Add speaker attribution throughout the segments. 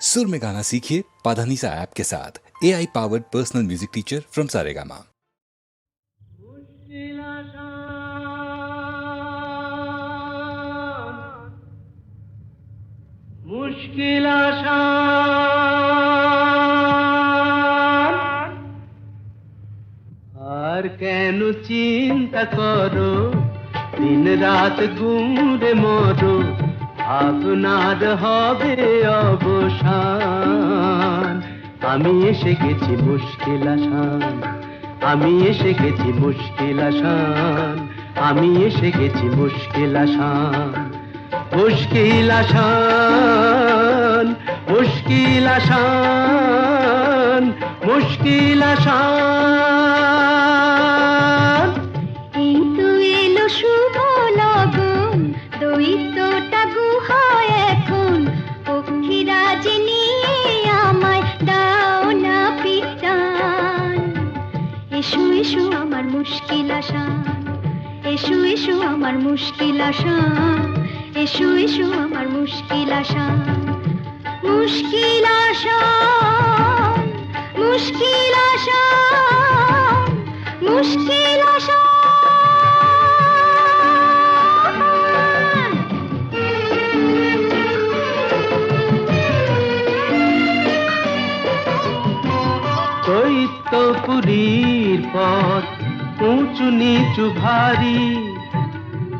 Speaker 1: सुर में गाना सीखिए पाधानीसा ऐप के साथ A I powered personal music teacher from Saregama
Speaker 2: মুশকিল আসান আর কেন চিন্তা করো দিন রাত গুমরে মরো আপনার হবে অবসান। আমি এসে গেছি মুশকিল আসান। আমি এসে গেছি মুশকিল আসান। আমি এসে গেছি মুশকিল আসান। মুশকিল আসান মুশকিল আসান মুশকিল আসান।
Speaker 3: আমার মুশকিল আসান এসো এসো আমার মুশকিল আসান মুশকিল আসান মুশকিল আসান মুশকিল আসান
Speaker 2: দৈত্যপুরীর পথ উঁচু নিচু ভারী।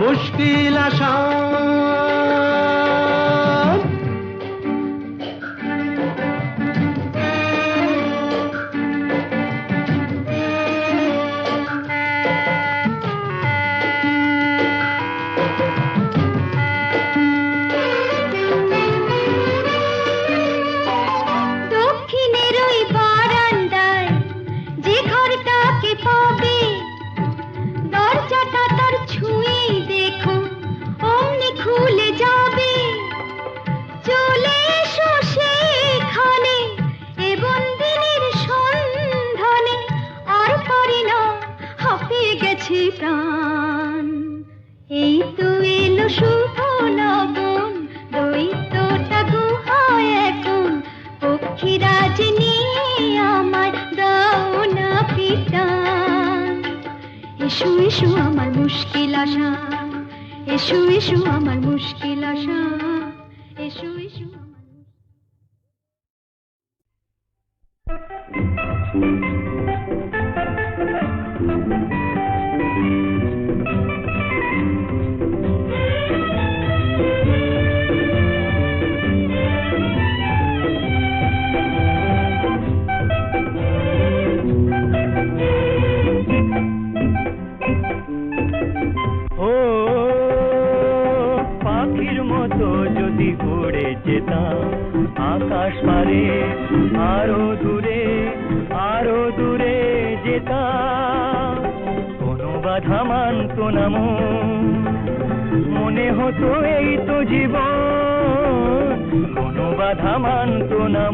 Speaker 2: মুশকিল আসান
Speaker 3: এসো
Speaker 2: আকাশ পারে, আরও দূরে আরও দূরে যেতাম কোনো বাধা মানত না মনে হতো এই তো জীবন, কোনো বাধা মানত না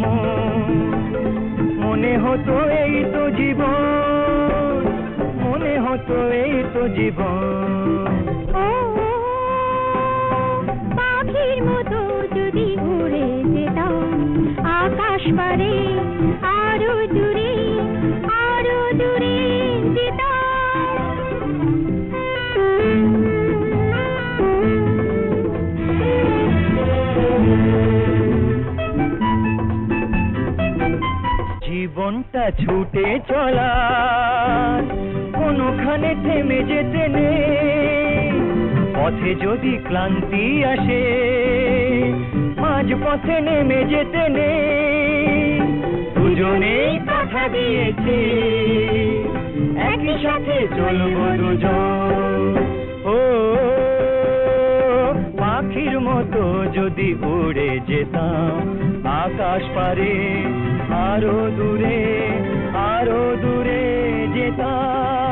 Speaker 2: মনে হতো এই তো জীবন, মনে হতো এই তো জীবন।
Speaker 3: আকাশ পারে, আরও দূরে আরও দূরে
Speaker 2: জীবনটা ছুটে চলা, কোনোখানে থেমে যেতে নেই। পথে যদি ক্লান্তি আসে মাঝ পথে নেমে যেতে নেই। দুজনেই কথা দিয়েছে। একই সাথে চলবো দুজন। ও, পাখির মতো যদি উড়ে যেতাম
Speaker 4: আকাশ পারে, আরও দূরে আরও দূরে যেতাম।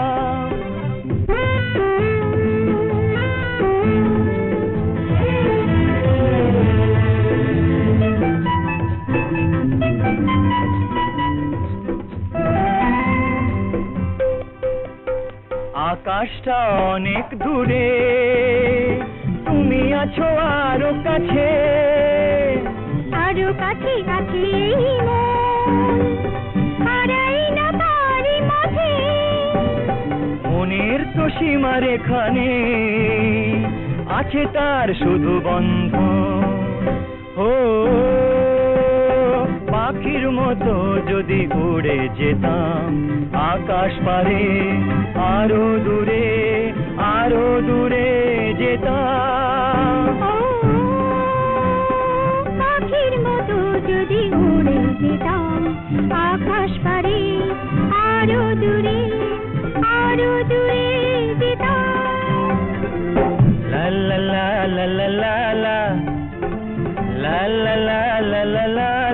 Speaker 4: আকাশটা অনেক দূরে। তুমি আছো আরও কাছে।
Speaker 5: আরও কাছে কাছে মন।
Speaker 4: মনের তো সীমার এখানে আছে তার শুধু বন্ধ ও পাখির মতো যদি উড়ে যেতাম আকাশ পারে আরও দূরে আরও দূরে যেতাম
Speaker 5: পাখির মতো যদি উড়ে যেতাম আকাশ পারে আরও দূরে আরও দূরে যেতাম
Speaker 4: la la la la la la La la la la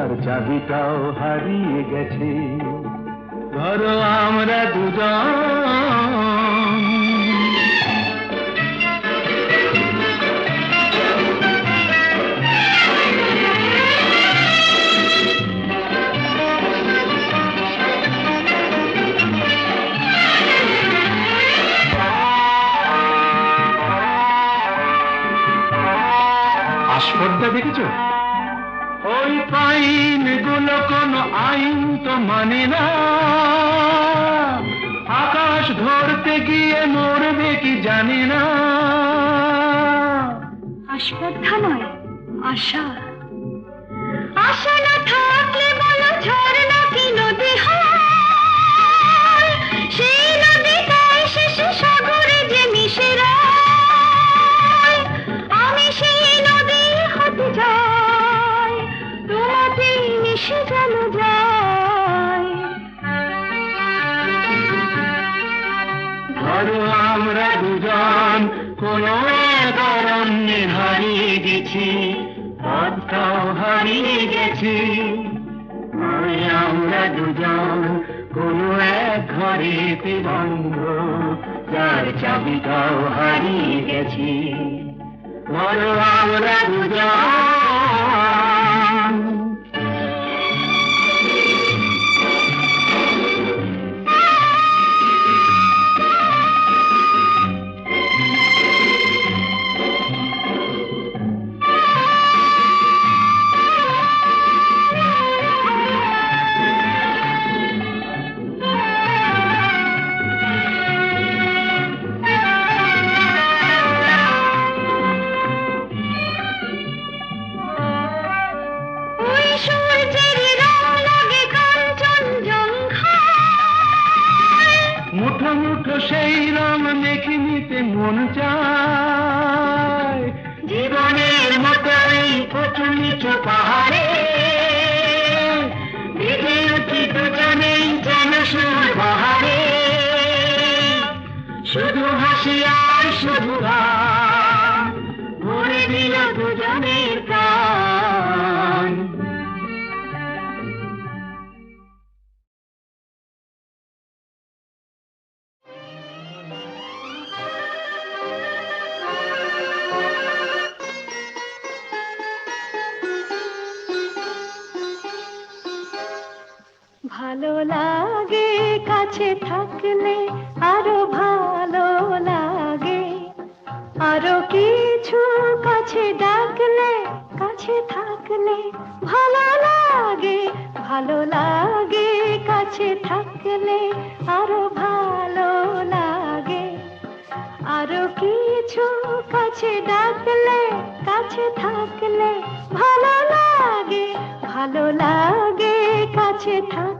Speaker 6: তার চাবিটাও হারিয়ে গেছে। ধরো আমরা দুজন। আস্পর্ধা দেখেছ? আইনগুলো কোন আইন তো মানে না। আকাশ ধরতে গিয়ে মরবে কি জানি না।
Speaker 7: আশবদ্ধা নয়, আশা। ভালো লাগে কাছে থাক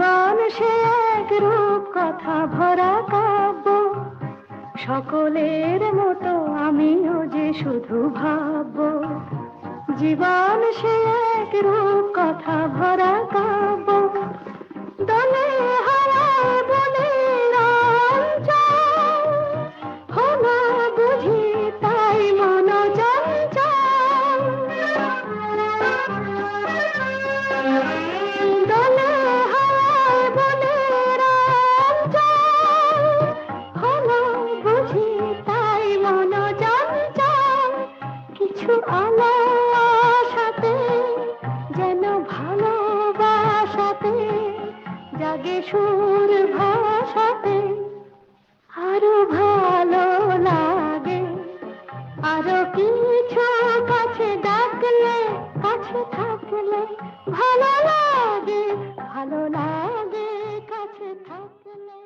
Speaker 7: জীবন সে এক রূপ কথা ভরা কাব্য। সকলের মতো আমিও যে শুধু ভাব জীবন সে এক রূপ কথা ভরা কাব্য।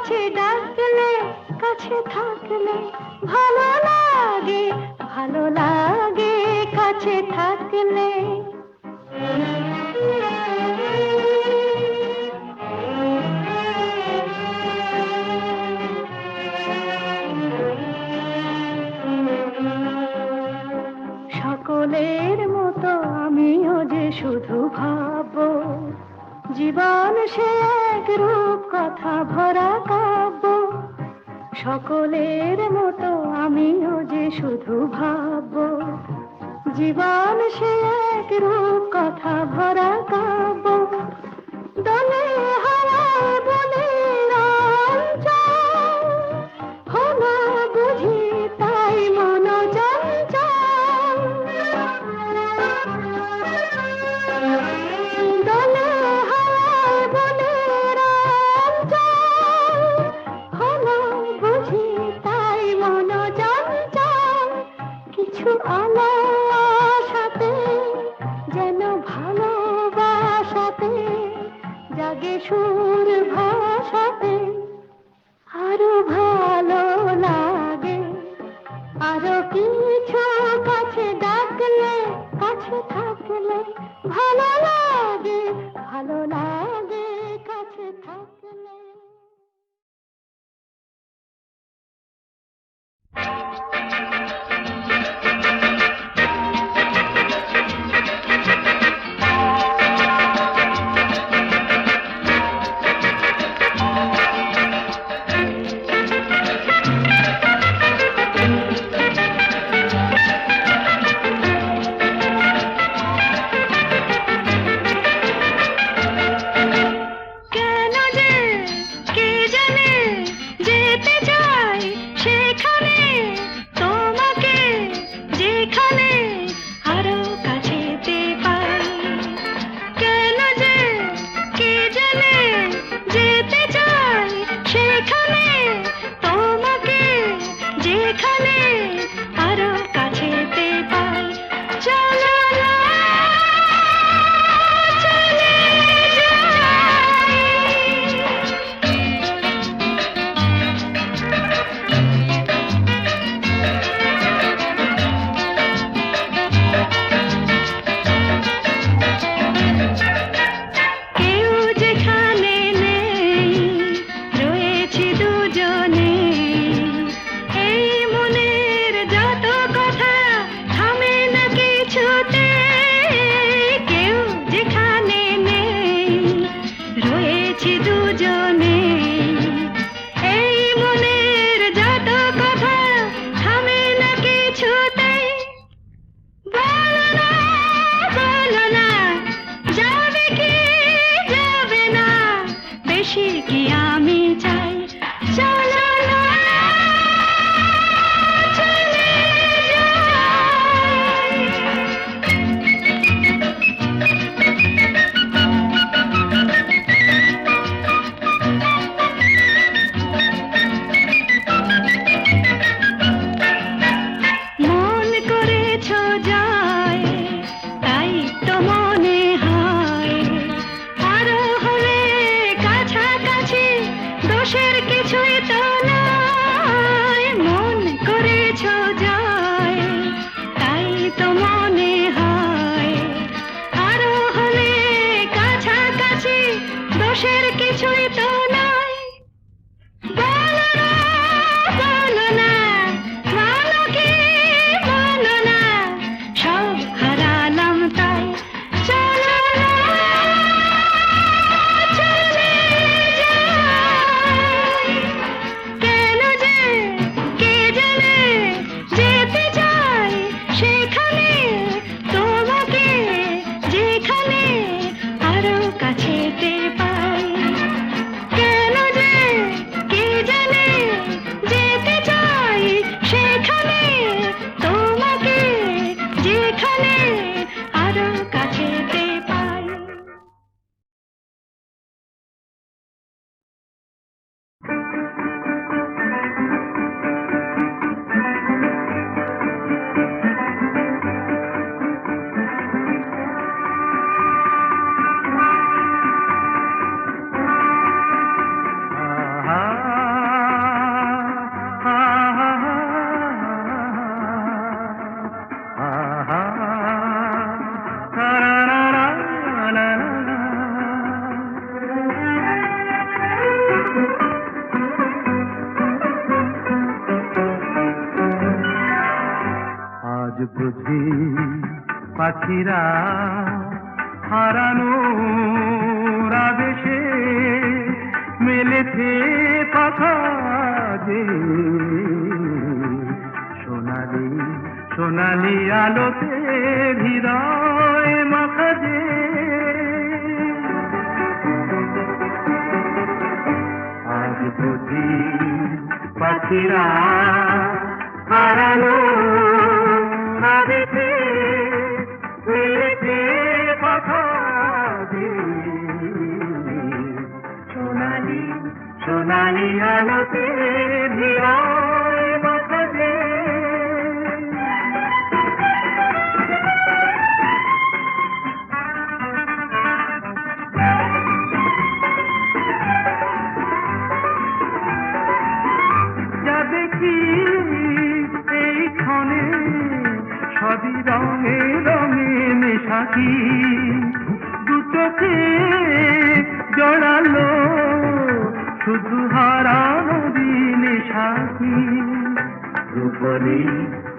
Speaker 7: কাছে ডাকলে কাছে থাকলে ভালো লাগে ভালো লাগে কাছে থাকলে। জীবন সে এক রূপ কথা ভরা কাব্য। সকলের মতো আমিও যে শুধু ভাববো। জীবন সে এক রূপ কথা ভরা কাব্য। দলে खुशी
Speaker 8: किया। পাখিরা হারানো আবেশে মেলেছে কথা যে সোনালি সোনালি আলোতে হৃদয় মাখা যে। আজ বুঝি পাখিরা হারানো সোনালি আলোতে হৃদয় মাখা যে যা দেখি এই ক্ষণে সবই রঙে রঙে মেশাকি রূপলি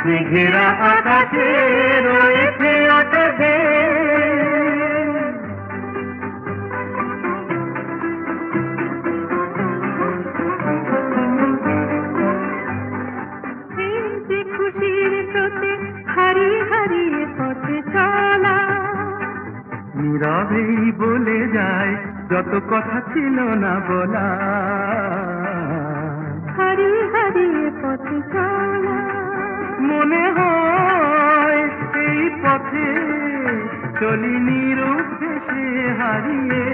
Speaker 8: মেঘেরা আকাশে রয়েছে আকাশে।
Speaker 7: খুশির স্রোতে হারিয়ে হারিয়ে পথে চলা।
Speaker 8: নীরবেই বলে যায় যত কথা ছিল না বলা।
Speaker 7: হারিয়ে হারিয়ে পথে চলা।
Speaker 8: মনে হয় এই পথে চলি নিরুদ্দেশে হারিয়ে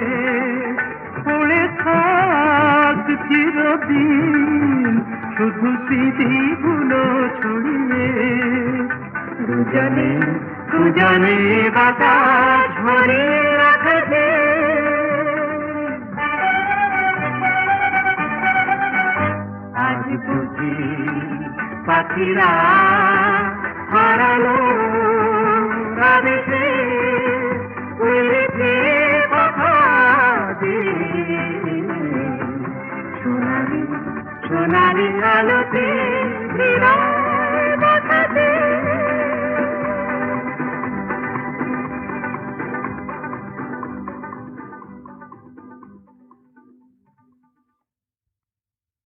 Speaker 8: পড়ে থাক চিরদিন, শুধু স্মৃতিগুলো ছড়িয়ে। দুজনে দুজনে বাতাস ভরে পাখিরা হারালো। সোনালি সোনালি আলোতে